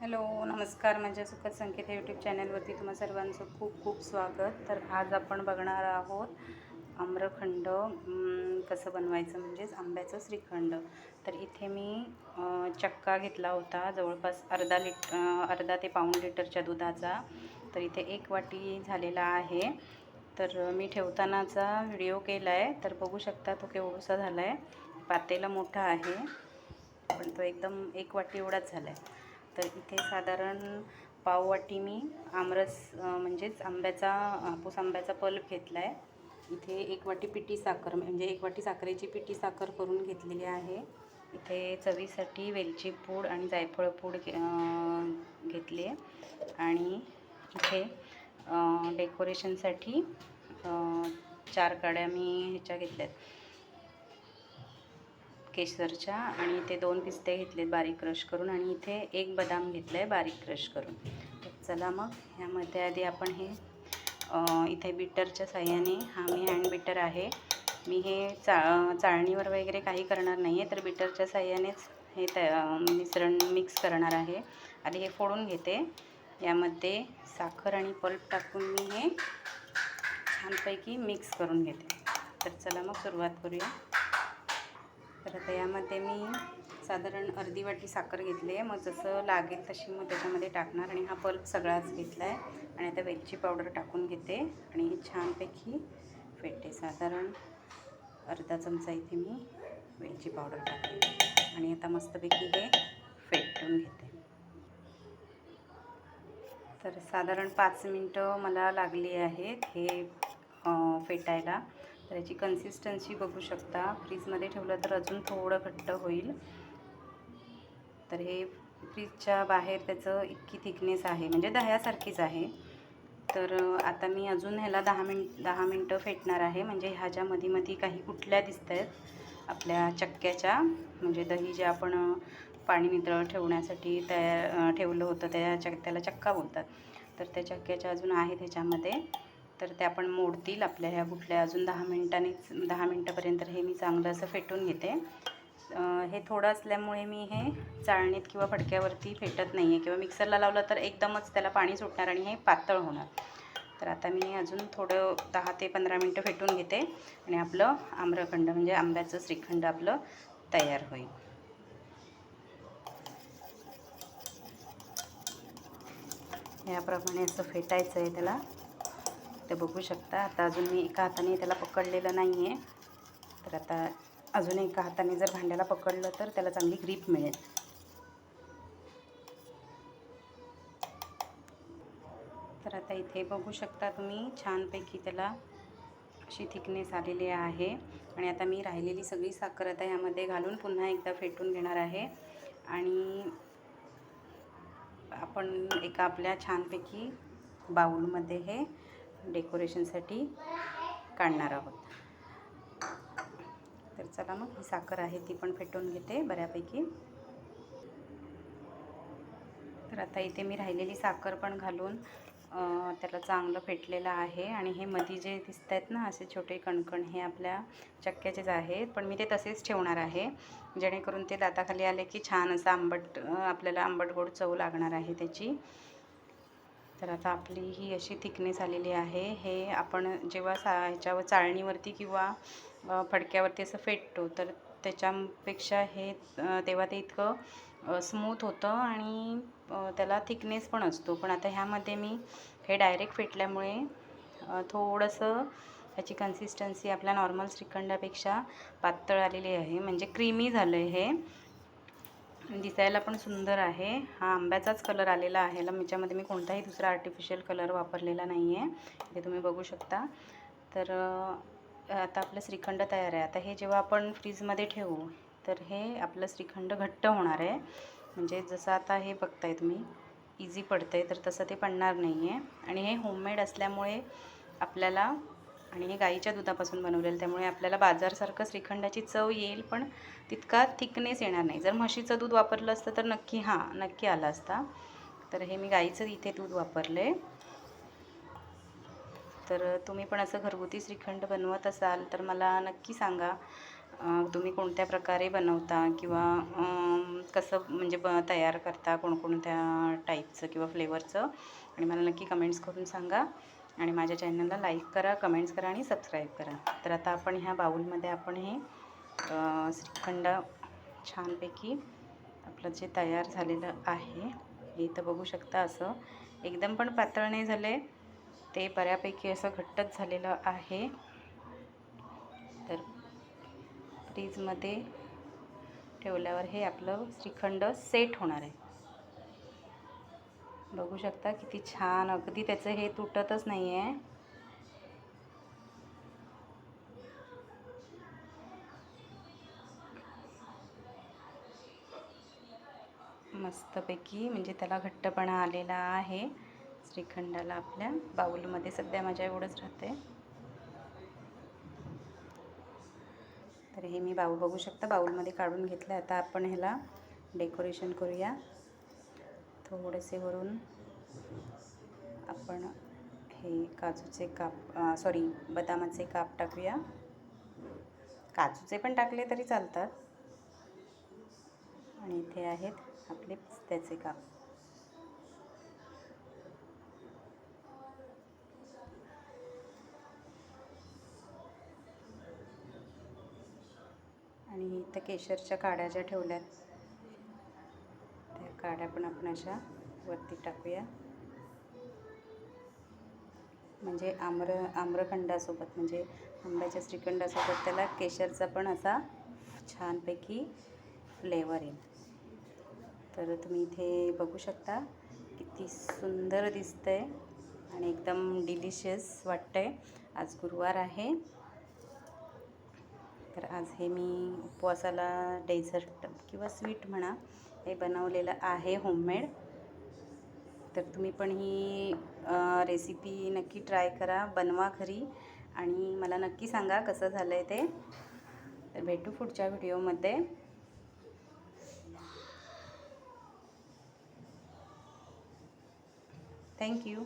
Hello नमस्कार. माझ्या सुखद संकेत या यूट्यूब चॅनलवरती तुम्हा सर्वांचं खूप खूप स्वागत. तर आज आपण बघणार आहोत आम्रखंड. कसं बनवायचं म्हणजेच आंब्याचं श्रीखंड. तर इथे मी चक्का घेतला होता. जवळपास अर्धा लिट अर्धा ते पाऊण लिटरच्या दुधाचा. तर इथे एक वाटी झालेला आहे. तर मी ठेवतानाचा व्हिडिओ केला आहे तर बघू शकता तो केवढसा झाला आहे पातेला मोठा आहे. पण तो एकदम एक वाटी एवढाच झाला आहे तर इथे साधारण पाववाटी मी आमरस म्हणजेच आंब्याचा हापूस आंब्याचा पल्प घेतला आहे इथे एक वाटी पिठी साखर म्हणजे एक वाटी साखरेची पिठी साखर करून घेतलेली आहे. इथे चवीसाठी वेलची पूड आणि जायफळ पूड घे- घेतली आहे. आणि इथे डेकोरेशनसाठी चार काड्या मी ह्याच्या घेतल्या आहेत केसरच्या आणि इथे दोन पिस्ते घेतलेत बारीक क्रश करून आणि इथे एक बदाम घेतलं आहे बारीक क्रश करून. तर चला मग ह्यामध्ये आधी आपण हे इथे बिटरच्या साह्याने हा मी हँड बिटर आहे. मी हे चा चाळणीवर वगैरे काही करणार नाही आहे तर बिटरच्या साह्यानेच हे तया मिश्रण मिक्स करणार आहे. आधी हे फोडून घेते. यामध्ये साखर आणि पल्प टाकून मी हे छानपैकी मिक्स करून घेते. तर चला मग सुरुवात करूया. तर आता यामध्ये मी साधारण अर्धी वाटी साखर घेतली आहे. मग जसं लागेल तशी मग त्याच्यामध्ये टाकणार आणि हा पल्प सगळाच घेतला आहे आणि आता वेलची पावडर टाकून घेते आणि छानपैकी फेटते. साधारण अर्धा चमचा इथे मी वेलची पावडर टाकते आणि आता मस्तपैकी हे फेटून घेते. तर साधारण पाच मिनटं मला लागली आहेत हे फेटायला. तर याची कन्सिस्टन्सी बघू शकता. फ्रीजमध्ये ठेवलं तर अजून थोडं घट्ट होईल. तर हे फ्रीजच्या बाहेर त्याचं इतकी थिकनेस आहे. म्हणजे दह्यासारखीच आहे. तर आता मी अजून ह्याला दहा मिनट दहा मिनटं फेटणार आहे. म्हणजे ह्याच्या मध्ये काही कुठल्या दिसत आहेत आपल्या चक्क्याच्या म्हणजे दही जे आपण पाणी नितळ ठेवण्यासाठी तयार ठेवलं होतं त्या चक त्याला चक्का बोलतात. तर त्या चक्क्याच्या अजून आहेत ह्याच्यामध्ये. तर ते आपण मोडतील आपल्या ह्या कुठल्या अजून दहा मिनटांनीच दहा मिनटापर्यंत हे मी चांगलं असं फेटून घेते. हे थोडं असल्यामुळे मी हे चाळणीत किंवा फडक्यावरती फेटत नाही आहे किंवा मिक्सरला लावलं तर एकदमच त्याला पाणी सुटणार आणि हे पातळ होणार. तर आता मी अजून थोडं दहा ते पंधरा मिनटं फेटून घेते आणि आपलं आम्रखंड म्हणजे आंब्याचं श्रीखंड आपलं तयार होईल. याप्रमाणे असं फेटायचं आहे त्याला. ते बघू शकता. आता अजून मी एका हाताने त्याला पकडलेलं नाही आहे तर आता अजून एका हाताने जर भांड्याला पकडलं तर त्याला चांगली ग्रीप मिळेल. तर आता इथे बघू शकता तुम्ही छानपैकी त्याला अशी थिकनेस आलेली आहे. आणि आता मी राहिलेली सगळी साखर आता ह्यामध्ये घालून पुन्हा एकदा फेटून घेणार आहे. आणि आपण एका आपल्या छानपैकी बाऊलमध्ये हे डेकोरेशनसाठी काढणार आहोत. तर चला मग ही साखर आहे ती पण फेटून घेते बऱ्यापैकी. तर आता इथे मी राहिलेली साखर पण घालून त्याला चांगलं फेटलेलं आहे आणि हे मधी जे दिसत आहेत ना असे छोटे कणकण हे आपल्या चक्क्याचेच आहेत. पण मी ते तसेच ठेवणार आहे जेणेकरून ते दाताखाली आले की छान असं आंबट आपल्याला आंबट गोड चव लागणार आहे त्याची. तर आता आपली ही अशी थिकनेस आलेली आहे. हे आपण जेव्हा सा ह्याच्यावर चाळणीवरती किंवा फडक्यावरती असं फेटतो तर त्याच्यापेक्षा हे तेव्हा ते इतकं स्मूथ होतं आणि त्याला थिकनेस पण असतो. पण आता ह्यामध्ये मी हे डायरेक्ट फेटल्यामुळे थोडंसं ह्याची कन्सिस्टन्सी आपल्या नॉर्मल श्रीखंडापेक्षा पातळ आलेली आहे. म्हणजे क्रीमी झालं आहे हे. दिसायला पण सुंदर आहे. हा आंब्याचाच कलर आलेला आहे. ला याच्यामध्ये मी कोणताही दुसरा आर्टिफिशियल कलर वापरलेला नाही आहे हे तुम्ही बघू शकता. तर आता आपलं श्रीखंड तयार आहे. आता हे जेव्हा आपण फ्रीजमध्ये ठेवू तर हे आपलं श्रीखंड घट्ट होणार आहे. म्हणजे जसं आता हे बघताय तुम्ही इझी पडतं आहे तर तसं ते पडणार नाही आहे आणि हे होममेड असल्यामुळे आपल्याला आणि हे गाईच्या दुधापासून बनवलेलं त्यामुळे आपल्याला बाजारसारखं श्रीखंडाची चव येईल पण तितका थिकनेस येणार नाही. जर म्हशीचं दूध वापरलं असतं तर नक्की हां नक्की आला असता. तर हे मी गाईचं इथे दूध वापरले. तर तुम्ही पण असं घरगुती श्रीखंड बनवत असाल तर मला नक्की सांगा तुम्ही कोणत्या प्रकारे बनवता किंवा कसं म्हणजे ब तयार करता कोणकोणत्या टाईपचं किंवा फ्लेवरचं आणि मला नक्की कमेंट्स करून सांगा. आणि माझ्या चॅनलला लाईक करा कमेंट्स करा आणि सबस्क्राईब करा. तर आता आपण ह्या बाऊलमध्ये आपण हे श्रीखंड छानपैकी आपलं जे तयार झालेलं आहे हे इथं बघू शकता असं. एकदम पण पातळ नाही झाले ते बऱ्यापैकी असं घट्टच झालेलं आहे. तर फ्रीजमध्ये ठेवल्यावर हे आपलं श्रीखंड सेट होणार आहे. बघू शकता किती छान. अगदी त्याचं हे तुटतच नाही आहे मस्तपैकी म्हणजे त्याला घट्टपणा आलेला आहे. श्रीखंडाला आपल्या बाऊलमध्ये सध्या माझ्या एवढंच राहते तर हे मी बाऊल बघू शकता. बाऊलमध्ये काढून घेतलं आता आपण ह्याला डेकोरेशन करूया. थोडेसे वरून आपण हे काजूचे काप सॉरी बदामाचे काप टाकूया. काजूचे पण टाकले तरी चालतात. आणि इथे आहेत आपले पिस्त्याचे काप. आणि इथं केशरच्या काड्या ज्या ठेवल्यात आहेत काड्या पण आपण अशा वरती टाकूया. म्हणजे आम्र आम्रखंडासोबत म्हणजे आंब्याच्या श्रीखंडासोबत त्याला केशरचा पण असा छानपैकी फ्लेवर येईल. तर तुम्ही इथे बघू शकता किती सुंदर दिसतं आहे आणि एकदम डिलिशियस वाटतं आहे आज गुरुवार आहे. तर आज हे मी उपवासाला डेझर्ट किंवा स्वीट म्हणा हे बनवलेलं आहे होममेड तर तुम्ही पण ही रेसिपी नक्की ट्राय करा बनवा घरी. आणि मला नक्की सांगा कसं झालं आहे ते. तर भेटू पुढच्या व्हिडिओमध्ये. थँक्यू